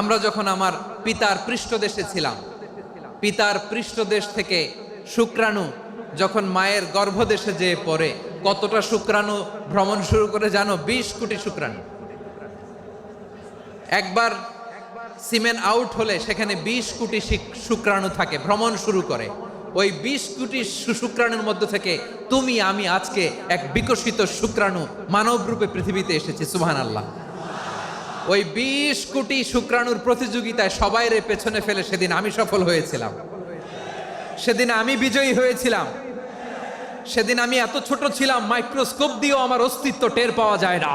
আমরা যখন আমার পিতার পৃষ্ঠদেশে ছিলাম, পিতার পৃষ্ঠদেশ থেকে শুক্রাণু যখন মায়ের গর্ভদেশে যেয়ে পড়ে, কতটা শুক্রাণু ভ্রমণ শুরু করে জানো? বিশ কোটি শুক্রাণু। একবার সিমেন্ট আউট হলে সেখানে বিশ কোটি শুক্রাণু থাকে, ভ্রমণ শুরু করে। ওই বিশ কোটি শুক্রাণুর মধ্যে থেকে তুমি, আমি আজকে এক বিকশিত শুক্রাণু মানব রূপে পৃথিবীতে এসেছি সুহান আল্লাহ ওই বিশ কোটি শুক্রাণুর প্রতিযোগিতায় সবাই রে পেছনে ফেলে সেদিন আমি সফল হয়েছিলাম। সেদিন আমি বিজয়ী হয়েছিলাম। সেদিন আমি এত ছোট ছিলাম, মাইক্রোস্কোপ দিয়েও আমার অস্তিত্ব টের পাওয়া যায় না।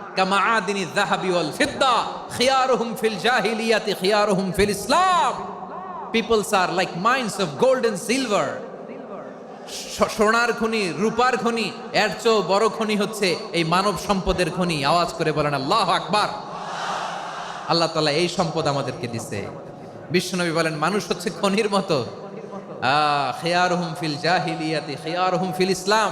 কামাআদিনি যাহাবি ওয়াল ফিদ্দা, খিয়ারুহুম ফিল জাহিলিয়াতি, খিয়ারুহুম ফিল ইসলাম। Peoples are like mines of gold and silver সোনার খনি, রূপার খনি, এর চেয়েও বড় খনি হচ্ছে এই মানব সম্পদের খনি। আওয়াজ করে বলেন, আল্লাহ আকবার। আল্লাহ তাআলা এই সম্পদ আমাদেরকে দিছে। বিশ্বনবী বলেন, মানুষ হচ্ছে খনির মতো। আহ, খেয়ারহুম ফিল জাহিলিয়াতি, খেয়ারহুম ফিল ইসলাম।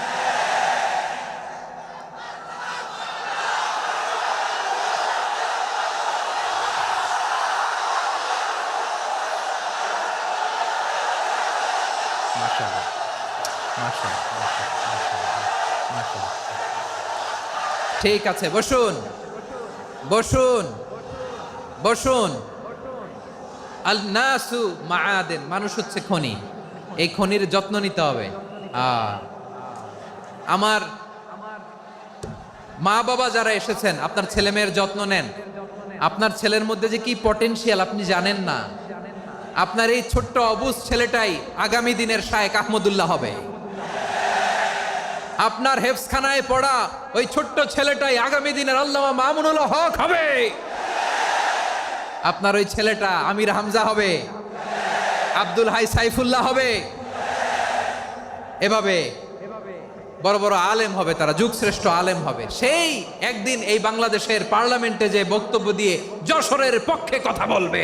ঠিক আছে, বসুন বসুন বসুন। আল নাসু মাআদেন, মানুষ হচ্ছে খনি। এই খনির যত্ন নিতে হবে। আমার মা বাবা যারা এসেছেন, আপনার ছেলে মেয়ের যত্ন নেন। আপনার ছেলের মধ্যে যে কি পটেনশিয়াল আপনি জানেন না। আপনার এই ছোট্ট অবুজ ছেলেটাই আগামী দিনের শায়েক আহমদুল্লাহ হবে। আপনার হেফসখানায় পড়া ওই ছোট্ট ছেলেটাই আগামী দিনের আল্লামা মামুনুল হক হবে। আপনার ওই ছেলেটা আমির হামজা হবে। আব্দুল হাই সাইফুল্লাহ হবে। এভাবে বড় বড় আলেম হবে, তারা যুগশ্রেষ্ঠ আলেম হবে। সেই একদিন এই বাংলাদেশের পার্লামেন্টে যে বক্তব্য দিয়ে যশোরের পক্ষে কথা বলবে।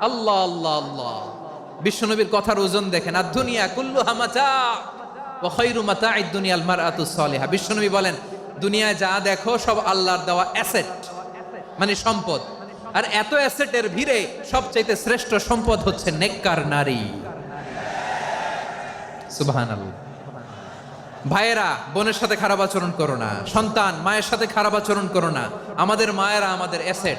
আল্লাহ আল্লাহ আল্লাহ। বিশ্বনবীর কথার ওজন দেখেন। আর দুনিয়া কুল্লু হামাচা ও খৈরু মাতা বিশ্বনবী বলেন, দুনিয়ায় যা দেখো সব আল্লাহর দেওয়া অ্যাসেট মানে সম্পদ। আর এত অ্যাসেটের ভিড়ে সবচাইতে শ্রেষ্ঠ সম্পদ হচ্ছে নেককার নারী। সুবাহান ভাইয়েরা, বোনের সাথে খারাপ আচরণ করো না। সন্তান, মায়ের সাথে খারাপ আচরণ করো না। আমাদের মায়েরা আমাদের asset.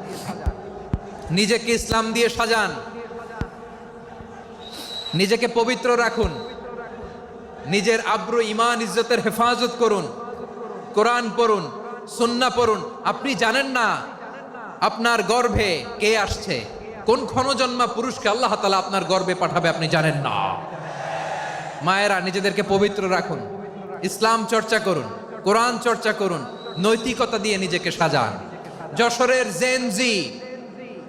নিজেকে ইসলাম দিয়ে সাজান। নিজেকে পবিত্র রাখুন। নিজের আব্রু ইমান ইজ্জতের হেফাজত করুন। কোরআন পড়ুন, সুন্না পড়ুন। আপনি জানেন না আপনার গর্ভে কে আসছে? কোন ক্ষণজন্মা পুরুষকে আল্লাহ তালা আপনার গর্বে পাঠাবে আপনি জানেন না। মায়েরা নিজেদেরকে পবিত্র রাখুন। ইসলাম চর্চা করুন, কোরআন চর্চা করুন, নৈতিকতা দিয়ে নিজেকে সাজান। যশোরের জেনজি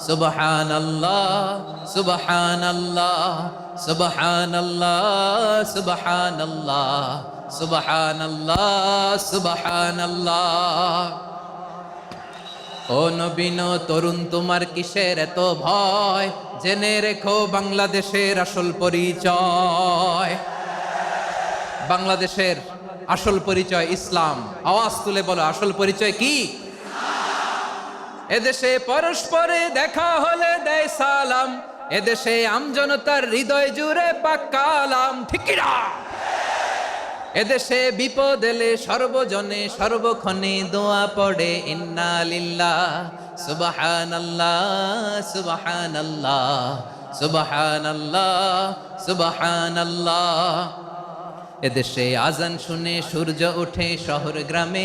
সুবহান আল্লাহ সুবহান আল্লাহ সুবহান আল্লাহ সুবহান আল্লাহ সুবহান আল্লাহ সুবহান আল্লাহ ও নবীন তরুণ তোমার কিসের এত ভয়? জেনে রেখো বাংলাদেশের আসল পরিচয়। বাংলাদেশের আসল পরিচয় ইসলাম। আওয়াজ তুলে বলো, আসল পরিচয় কি? এদেশে পরস্পরে দেখা হলে দেয় সালাম। এদেশে আমজনতার হৃদয় জুড়ে পাক্কালাম ঠিকিরা এদেশে বিপদ এলে সর্বজনে সর্বক্ষণে দোয়া পড়ে, ইন্না লিল্লাহ, সুবহানাল্লাহ সুবহানাল্লাহ সুবহানাল্লাহ সুবহানাল্লাহ। এদেশে আজান শুনে সূর্য ওঠে শহর গ্রামে